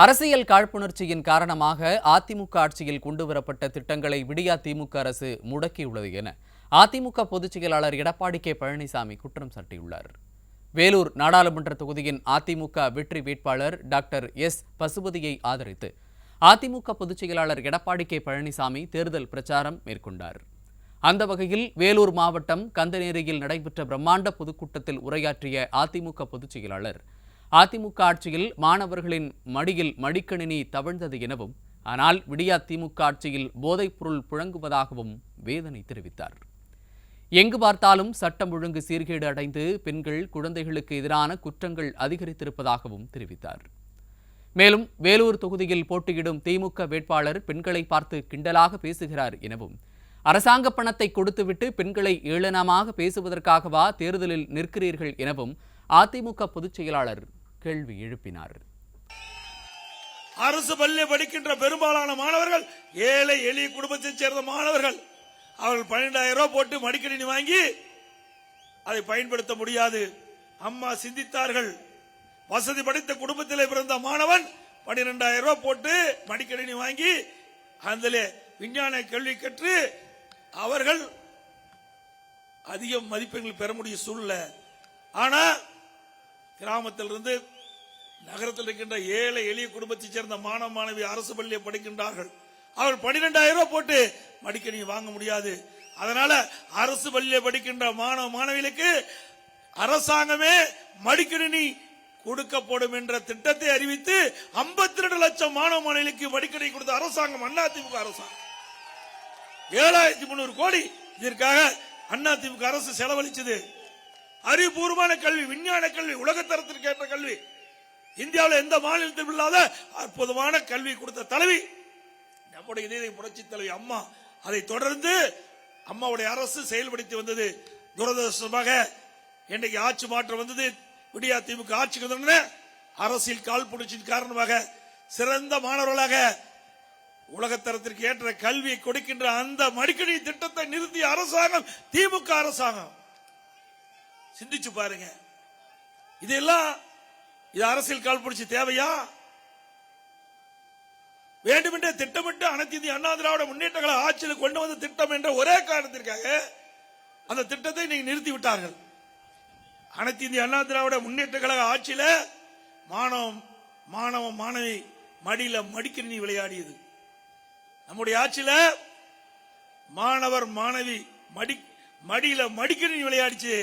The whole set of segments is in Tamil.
அரசியல் காழ்ப்புணர்ச்சியின் காரணமாக அதிமுக ஆட்சியில் கொண்டுவரப்பட்ட திட்டங்களை விடியா திமுக அரசு முடக்கியுள்ளது என அதிமுக பொதுச் செயலாளர் எடப்பாடி கே பழனிசாமி குற்றம் சாட்டியுள்ளார். வேலூர் நாடாளுமன்ற தொகுதியின் அதிமுக வெற்றி வேட்பாளர் டாக்டர் எஸ் பசுபதியை ஆதரித்து அதிமுக பொதுச் செயலாளர் எடப்பாடி கே பழனிசாமி தேர்தல் பிரச்சாரம் மேற்கொண்டார். அந்த வகையில் வேலூர் மாவட்டம் கந்தநேரியில் நடைபெற்ற பிரம்மாண்ட பொதுக்கூட்டத்தில் உரையாற்றிய அதிமுக பொதுச் செயலாளர் அதிமுக ஆட்சியில் மாணவர்களின் மடியில் மடிக்கணினி தவழ்ந்தது எனவும் ஆனால் விடியா திமுக ஆட்சியில் போதைப்பொருள் புழங்குவதாகவும் வேதனை தெரிவித்தார். எங்கு பார்த்தாலும் சட்டம் ஒழுங்கு சீர்கேடு அடைந்து பெண்கள் குழந்தைகளுக்கு எதிரான குற்றங்கள் அதிகரித்திருப்பதாகவும் தெரிவித்தார். மேலும் வேலூர் தொகுதியில் போட்டியிடும் திமுக வேட்பாளர் பெண்களை பார்த்து கிண்டலாக பேசுகிறார் எனவும் அரசாங்க பணத்தை கொடுத்துவிட்டு பெண்களை ஏளனமாக பேசுவதற்காகவா தேர்தலில் நிற்கிறீர்கள் எனவும் அதிமுக பொதுச் செயலாளர் கேள்வி எழுப்பினார். அரசு பள்ளியில் படிக்கின்ற பெரும்பாலான மாணவர்கள் ஏழை எளிய குடும்பத்தைச் சேர்ந்த மாணவர்கள் அவர்கள் பன்னெண்டாயிரம் ரூபாய் போட்டு மடிக்கணினி வாங்கி அதை பயன்படுத்த முடியாது. அம்மா சிந்தித்தார்கள். வசதி படைத்த குடும்பத்திலே பிறந்த மாணவன் பன்னிரெண்டாயிரம் ரூபாய் போட்டு மடிக்கணினி வாங்கி அதிலே விஞ்ஞான கேள்வி கற்று அவர்கள் அதிக மதிப்பெண்கள் பெற முடிய சூழ்நிலை ஆனால் கிராமத்திலிருந்து நகரத்தில் இருக்கின்ற ஏழை எளிய குடும்பத்தைச் சேர்ந்த மாணவ மாணவி அரசு பள்ளியை படிக்கின்றார்கள். அவர்கள் பன்னிரெண்டாயிரம் ரூபாய் போட்டு மடிக்கணினி வாங்க முடியாது. அதனால அரசு பள்ளியை படிக்கின்ற மாணவ மாணவிகளுக்கு அரசாங்கமே மடிக்கணினி கொடுக்கப்படும் என்ற திட்டத்தை அறிவித்து 52 லட்சம் மாணவ மாணவிகளுக்கு மடிக்கணி கொடுத்த அரசாங்கம் அதிமுக அரசாங்கம். ஏழாயிரத்தி முன்னூறு கோடி இதற்காக அதிமுக அரசு செலவழிச்சது. அறிவுபூர்வமான கல்வி விஞ்ஞான கல்வி உலகத்தரத்திற்கு ஏற்ற கல்வி. இந்தியாவில் எந்த மாநிலத்திலும் இல்லாத அற்புதமான கல்வி கொடுத்த தலைவி. நம்முடைய இதய புரட்சி தலைவி அம்மா. அதை தொடர்ந்து அம்மாவுடைய அரசு செயல்படுத்தி வந்தது. துரதிருஷ்டமாக இன்றைக்கு ஆட்சி மாற்றம் வந்தது. விடியா திமுக ஆட்சிக்கு வந்தோடனே அரசியல் கால் புணர்ச்சியின் காரணமாக சிறந்த மாணவர்களாக உலகத்தரத்திற்கு ஏற்ற கல்வியை கொடுக்கின்ற அந்த மடிக்கணி திட்டத்தை நிறுத்திய அரசாங்கம் திமுக அரசாங்கம். சிந்திச்சு பாருங்க. இதெல்லாம் இது அரசியல் கால் பிடிச்சி தேவையா? வேண்டுமென்றே திட்டமிட்டு அனைத்து இந்திய அண்ணா திராவிட முன்னேற்ற கழக ஆட்சியில் கொண்டு வந்த திட்டம் என்ற ஒரே காரணத்திற்காக அந்த திட்டத்தை நீங்க நிறுத்தி விட்டார்கள். அனைத்து இந்திய அண்ணா திராவிட முன்னேற்ற கழக ஆட்சியில மாணவம் மாணவ மாணவி மடியில மடிக்கணினி விளையாடியது. நம்முடைய ஆட்சியில மாணவர் மாணவி மடி மடியில மடிக்கணினி விளையாடிச்சு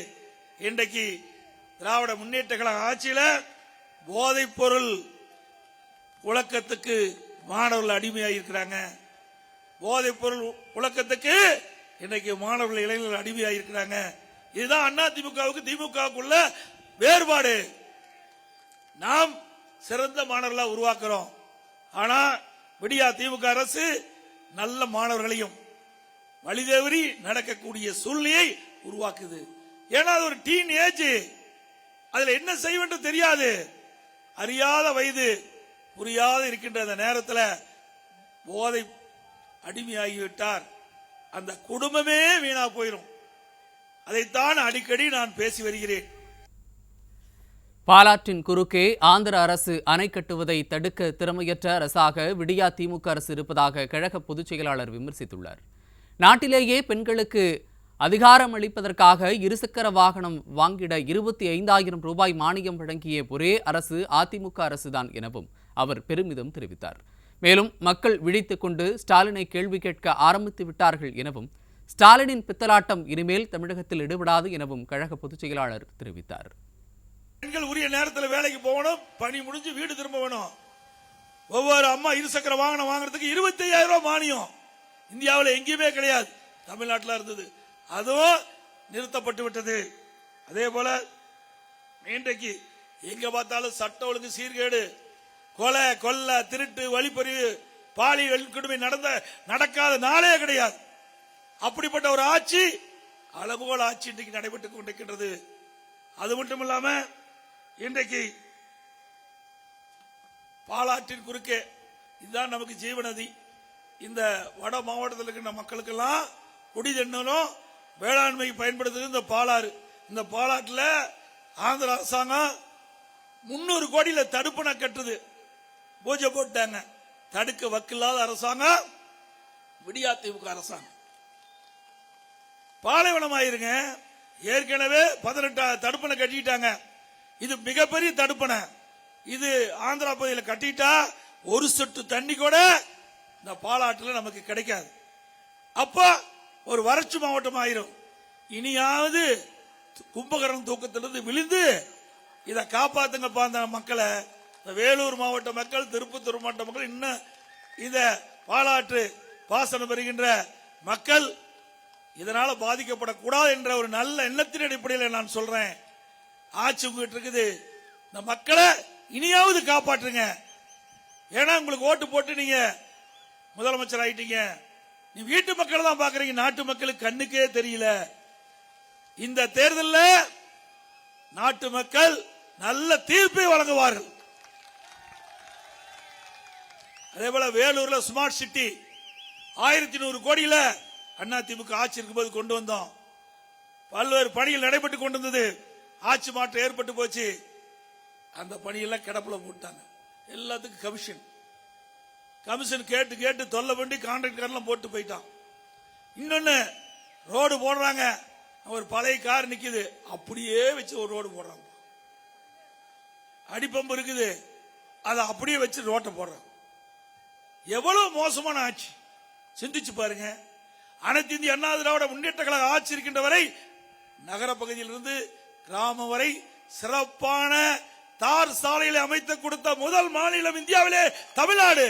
இன்றைக்கு திராவிட முன்னேற்ற கழக ஆட்சியில போதைப் பொருள் புழக்கத்துக்கு மாணவர்கள் அடிமையாக இருக்கிறாங்க. போதைப் பொருள் புழக்கத்துக்கு இன்னைக்கு மாணவர்கள் இளைஞர்கள் அடிமையாக இருக்கிறாங்க. இதுதான் அண்ணா திமுகவுக்கு திமுகவுக்குள்ள வேறுபாடு. நாம் சிறந்த மாணவர்களா உருவாக்குறோம். ஆனா விடியா திமுக அரசு நல்ல மாணவர்களையும் வழிதவறி நடக்கக்கூடிய சூழ்நிலையை உருவாக்குது. ஏன்னா அது ஒரு டீன் ஏஜ் அதுல என்ன செய்வென்று தெரியாது. அறியாத வயது புரியாத இருக்கின்ற அந்த நேரத்தில் போதை அடிமையாகிவிட்டார். அந்த குடும்பமே வீணா போயிடும் அதைத்தான் அடிக்கடி நான் பேசி வருகிறேன். பாலாற்றின் குறுக்கே ஆந்திர அரசு அணை கட்டுவதை தடுக்க திறமையற்ற அரசாக விடியா திமுக அரசு இருப்பதாக கழக பொதுச் செயலாளர் விமர்சித்துள்ளார். நாட்டிலேயே பெண்களுக்கு அதிகாரம் அளிப்பதற்காக இருசக்கர வாகனம் வாங்கிட இருபத்தி ஐந்தாயிரம் ரூபாய் மானியம் வழங்கிய ஒரே அரசு அதிமுக அரசுதான் எனவும் அவர் பெருமிதம் தெரிவித்தார். மேலும் மக்கள் விழித்துக் கொண்டு ஸ்டாலினை கேள்வி கேட்க ஆரம்பித்து விட்டார்கள் எனவும் ஸ்டாலினின் பித்தலாட்டம் இனிமேல் தமிழகத்தில் ஈடுபடாது எனவும் கழக பொதுச் செயலாளர் தெரிவித்தார். பெண்கள் உரிய நேரத்தில் வேலைக்கு போகணும் பணி முடிஞ்சு வீடு திரும்ப வேணும். ஒவ்வொரு அம்மா இருசக்கர வாகனம் வாங்குறதுக்கு இருபத்தி ஐயாயிரம் ரூபாய் மானியம். இந்தியாவில் எங்கேயுமே கிடையாது. தமிழ்நாட்டில் இருந்தது. அதுவும் நிறுத்தப்பட்டு விட்டது. அதே போல இன்றைக்கு எங்க பார்த்தாலும் சட்ட ஒழுங்கு சீர்கேடு. கொலை கொல்ல திருட்டு வழிப்பறிவு பாலியல் கொடுமை நடந்த நடக்காத நாளே கிடையாது. அப்படிப்பட்ட ஒரு ஆட்சி அளவுகோல் ஆட்சி இன்றைக்கு நடைபெற்றுக் கொண்டிருக்கின்றது. அது மட்டும் இல்லாம இன்றைக்கு பாலாற்றின் குறுக்கே இதுதான் நமக்கு ஜீவநதி. இந்த வட மாவட்டத்தில் இருக்கின்ற மக்களுக்கெல்லாம் குடி தண்ணனும் வேளாண்மை பயன்படுத்துறது இந்த பாலாறு. இந்த பாலாற்றில் ஆந்திர அரசாங்கம் முன்னூறு கோடியில தடுப்பணை கட்டுது. பூஜை போட்டாங்க. தடுக்க வக்கில்லாத அரசாங்கம் விடியா திமுக அரசாங்கம். பாலைவனமாயிருங்க. ஏற்கனவே பதினெட்டு தடுப்பணை கட்டிட்டாங்க. இது மிகப்பெரிய தடுப்பணை இது ஆந்திரா பகுதியில் கட்டிட்டா ஒரு சொட்டு தண்ணி கூட இந்த பாலாட்டில் நமக்கு கிடைக்காது. அப்போ ஒரு வறட்சி மாவட்டம் ஆயிரும். இனியாவது கும்பகரணம் தூக்கத்திலிருந்து விழுந்து இதை காப்பாத்துங்கப்பா அந்த மக்களை. இந்த வேலூர் மாவட்ட மக்கள் திருப்பத்தூர் மாவட்ட மக்கள் இன்னும் இந்த பாலாற்று பாசனம் பெறுகின்ற மக்கள் இதனால பாதிக்கப்படக்கூடாது என்ற ஒரு நல்ல எண்ணத்தின் அடிப்படையில் நான் சொல்றேன். ஆட்சி உங்ககிட்ட இருக்குது. இந்த மக்களை இனியாவது காப்பாற்றுங்க. ஏன்னா உங்களுக்கு ஓட்டு போட்டு நீங்க முதலமைச்சர் ஆயிட்டீங்க. நீ வீட்டு மக்கள் தான் பாக்குறீங்க. நாட்டு மக்களுக்கு கண்ணுக்கே தெரியல. இந்த தேர்தலில் நாட்டு மக்கள் நல்ல தீர்ப்பை வழங்குவார்கள். அதே போல வேலூர்ல ஸ்மார்ட் சிட்டி ஆயிரத்தி நூறு கோடியில அண்ணா திமுக ஆட்சி இருக்கும்போது கொண்டு வந்தோம். பல்வேறு பணிகள் நடைபெற்று கொண்டு வந்தது ஆட்சி மாற்றம் ஏற்பட்டு போச்சு. அந்த பணியெல்லாம் கிடப்புல போட்டாங்க. எல்லாத்துக்கும் கமிஷன் கமிஷன் கேட்டு கேட்டு தொல்லை பண்ணி கான்ட்ராக்டர்லாம் போட்டு போயிட்டான். இன்னொன்னு ரோடு போடுறாங்க. ஒரு பழைய கார் நிக்குது. அப்படியே வச்சு ஒரு ரோடு போடுறாங்க அடிப்பம்பு இருக்குது. அதை அப்படியே வச்சு ரோட்டை போடுறாங்க எவ்வளவு மோசமான ஆட்சி. சிந்திச்சு பாருங்க. அனைத்து இந்திய அண்ணா திராவிட முன்னேற்ற கழக ஆட்சி இருக்கின்ற வரை நகர பகுதியிலிருந்து கிராமம் வரை சிறப்பான தார் சாலையில் அமைத்து கொடுத்த முதல் மாநிலம் இந்தியாவிலே தமிழ்நாடு.